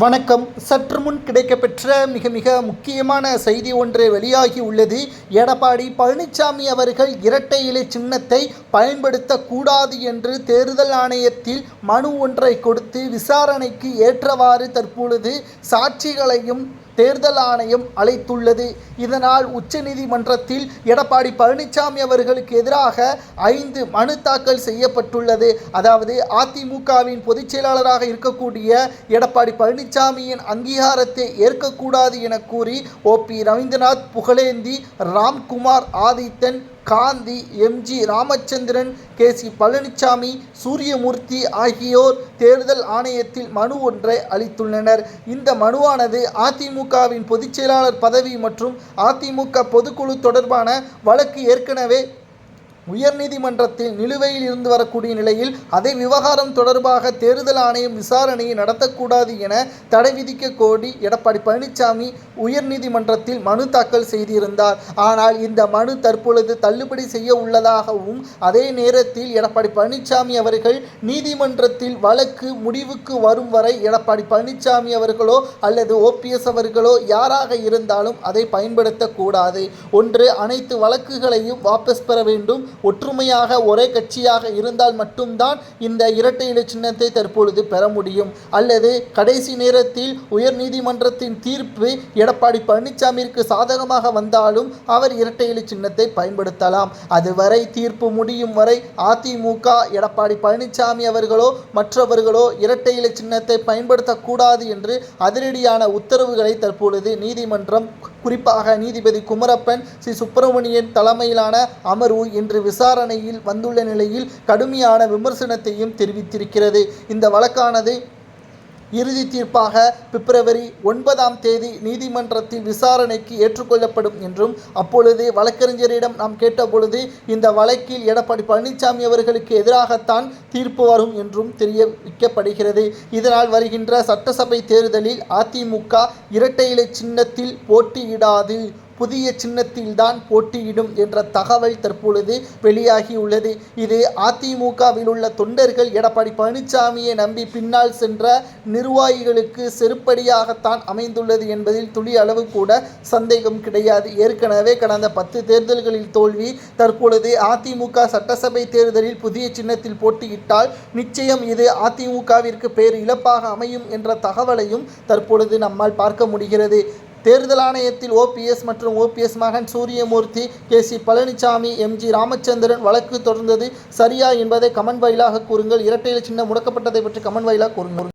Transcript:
வணக்கம். சற்று முன் கிடைக்கப்பெற்ற மிக மிக முக்கியமான செய்தி ஒன்று வெளியாகி உள்ளது. எடப்பாடி பழனிசாமி அவர்கள் இரட்டை இலை சின்னத்தை பயன்படுத்தக்கூடாது என்று தேர்தல் ஆணையத்தில் மனு ஒன்றை கொடுத்து விசாரணைக்கு ஏற்றவாறு தற்பொழுது சாட்சிகளையும் தேர்தல் ஆணையம் அழைத்துள்ளது. இதனால் உச்சநீதிமன்றத்தில் எடப்பாடி பழனிசாமி அவர்களுக்கு எதிராக ஐந்து மனு தாக்கல் செய்யப்பட்டுள்ளது. அதாவது அதிமுகவின் பொதுச் செயலாளராக இருக்கக்கூடிய எடப்பாடி பழனிசாமியின் அங்கீகாரத்தை ஏற்கக்கூடாது என கூறி O P Ravindranath Pugazhendi Ramkumar Adithan Gandhi MG Ramachandran K. C. Palaniswami Suriyamoorthy ஆகியோர் தேர்தல் ஆணையத்தில் மனு ஒன்றை அளித்துள்ளனர். இந்த மனுவானது அதிமுகவின் பொதுச்செயலாளர் பதவி மற்றும் அதிமுக பொதுக்குழு தொடர்பான வழக்கு ஏற்கனவே உயர்நீதிமன்றத்தில் நிலுவையில் இருந்து வரக்கூடிய நிலையில் அதே விவகாரம் தொடர்பாக தேர்தல் ஆணையம் விசாரணையை நடத்தக்கூடாது என தடை விதிக்க கோரி எடப்பாடி பழனிசாமி உயர்நீதிமன்றத்தில் மனு தாக்கல் செய்திருந்தார். ஆனால் இந்த மனு தற்பொழுது தள்ளுபடி செய்ய உள்ளதாகவும் அதே நேரத்தில் எடப்பாடி பழனிசாமி அவர்கள் நீதிமன்றத்தில் வழக்கு முடிவுக்கு வரும் வரை எடப்பாடி பழனிசாமி அவர்களோ அல்லது ஓபிஎஸ் அவர்களோ யாராக இருந்தாலும் அதை பயன்படுத்தக்கூடாது. ஒன்று அனைத்து வழக்குகளையும் வாபஸ் பெற வேண்டும். ஒற்றுமையாக ஒரே கட்சியாக இருந்தால் மட்டும்தான் இந்த இரட்டை இலை சின்னத்தை தற்பொழுது பெற முடியும். அல்லது கடைசி நேரத்தில் உயர் நீதிமன்றத்தின் தீர்ப்பு எடப்பாடி பழனிசாமிக்கு சாதகமாக வந்தாலும் அவர் இரட்டை இலை சின்னத்தை பயன்படுத்தலாம். அதுவரை தீர்ப்பு முடியும் வரை அதிமுக எடப்பாடி பழனிசாமி அவர்களோ மற்றவர்களோ இரட்டை இலை சின்னத்தை பயன்படுத்தக்கூடாது என்று அதிரடியான உத்தரவுகளை தற்பொழுது நீதிமன்றம் குறிப்பாக நீதிபதி குமரப்பன் ஸ்ரீ சுப்பிரமணியன் தலைமையிலான அமர்வு இன்று விசாரணையில் வந்துள்ள நிலையில் கடுமையான விமர்சனத்தையும் தெரிவித்திருக்கிறது. இந்த வழக்கானது இறுதி தீர்ப்பாக பிப்ரவரி ஒன்பதாம் தேதி நீதிமன்றத்தில் விசாரணைக்கு ஏற்றுக்கொள்ளப்படும் என்றும் அப்பொழுது வழக்கறிஞரிடம் நாம் கேட்டபொழுது இந்த வழக்கில் எடப்பாடி பழனிசாமி அவர்களுக்கு எதிராகத்தான் தீர்ப்பு வரும் என்றும் தெரிவிக்கப்படுகிறது. இதனால் வருகின்ற சட்டசபை தேர்தலில் அதிமுக இரட்டை இலை சின்னத்தில் போட்டியிடாது. புதிய சின்னத்தில்தான் போட்டியிடும் என்ற தகவல் தற்பொழுது வெளியாகியுள்ளது. இது அதிமுகவில் உள்ள தொண்டர்கள் எடப்பாடி பழனிசாமியை நம்பி பின்னால் சென்ற நிர்வாகிகளுக்கு செருப்படியாகத்தான் அமைந்துள்ளது என்பதில் துளி அளவு கூட சந்தேகம் கிடையாது. ஏற்கனவே கடந்த பத்து தேர்தல்களில் தோல்வி தற்பொழுது அதிமுக சட்டசபை தேர்தலில் புதிய சின்னத்தில் போட்டியிட்டால் நிச்சயம் இது அதிமுகவிற்கு பேர் இழப்பாக அமையும் என்ற தகவலையும் தற்பொழுது நம்மால் பார்க்க முடிகிறது. தேர்தல் ஆணையத்தில் ஓபிஎஸ் மற்றும் ஓபிஎஸ் மகன் Suriyamoorthy K C Palaniswami M G Ramachandran வழக்கு தொடர்ந்தது சரியா என்பதை கமன் வாயிலாக கூறுங்கள். இரட்டையில சின்னம் முடக்கப்பட்டதை பற்றி கமன் வாயிலாக கூறுங்கள்.